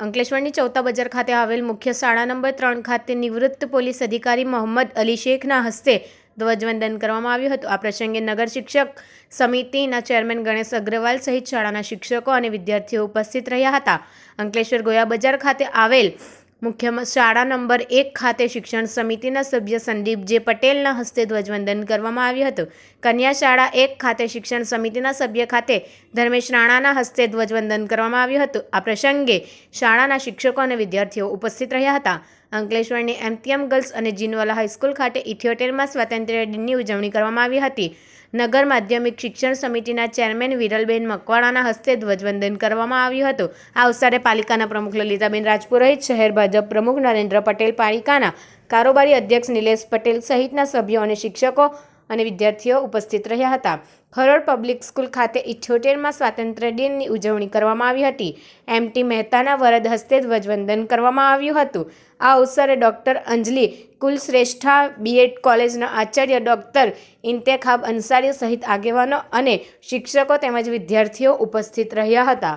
અંકલેશ્વરની ચૌથા બજાર ખાતે આવેલ મુખ્ય શાળા નંબર ત્રણ ખાતે નિવૃત્ત પોલીસ અધિકારી મોહમ્મદ અલી શેખના હસ્તે ધ્વજવંદન કરવામાં આવ્યું હતું. આ પ્રસંગે નગર શિક્ષક સમિતિના ચેરમેન ગણેશ અગ્રવાલ સહિત શાળાના શિક્ષકો અને વિદ્યાર્થીઓ ઉપસ્થિત રહ્યા હતા. અંકલેશ્વર ગોયા બજાર ખાતે આવેલ મુખ્ય શાળા નંબર એક ખાતે શિક્ષણ સમિતિના સભ્ય સંદીપ જે પટેલના હસ્તે ધ્વજવંદન કરવામાં આવ્યું હતું. કન્યા શાળા એક ખાતે શિક્ષણ સમિતિના સભ્ય ખાતે ધર્મેશ રાણાના હસ્તે ધ્વજવંદન કરવામાં આવ્યું હતું. આ પ્રસંગે શાળાના શિક્ષકો અને વિદ્યાર્થીઓ ઉપસ્થિત રહ્યા હતા. અંકલેશ્વરની એમતીએમ ગર્લ્સ અને જીનવાલા હાઈસ્કૂલ ખાતે ઇઠ્યોતેરમાં સ્વાતંત્ર્ય દિનની ઉજવણી કરવામાં આવી હતી. નગર માધ્યમિક શિક્ષણ સમિતિના ચેરમેન વિરલબેન મકવાણાના હસ્તે ધ્વજવંદન કરવામાં આવ્યું હતું. આ અવસરે પાલિકાના પ્રમુખ લલિતાબેન રાજપુરોહિત, શહેર ભાજપ પ્રમુખ નરેન્દ્ર પટેલ, પાલિકાના કારોબારી અધ્યક્ષ નિલેશ પટેલ સહિતના સભ્યો અને શિક્ષકો અને વિદ્યાર્થીઓ ઉપસ્થિત રહ્યા હતા. ખરોડ પબ્લિક સ્કૂલ ખાતે ઇઠ્યોતેરમાં સ્વાતંત્ર્ય દિનની ઉજવણી કરવામાં આવી હતી. એમટી મહેતાના વરદ હસ્તે ધ્વજવંદન કરવામાં આવ્યું હતું. આ અવસરે ડૉક્ટર અંજલિ કુલશ્રેષ્ઠા બીએડ કોલેજના આચાર્ય ડૉક્ટર ઇન્તેખાબ અંસારી સહિત આગેવાનો અને શિક્ષકો તેમજ વિદ્યાર્થીઓ ઉપસ્થિત રહ્યા હતા.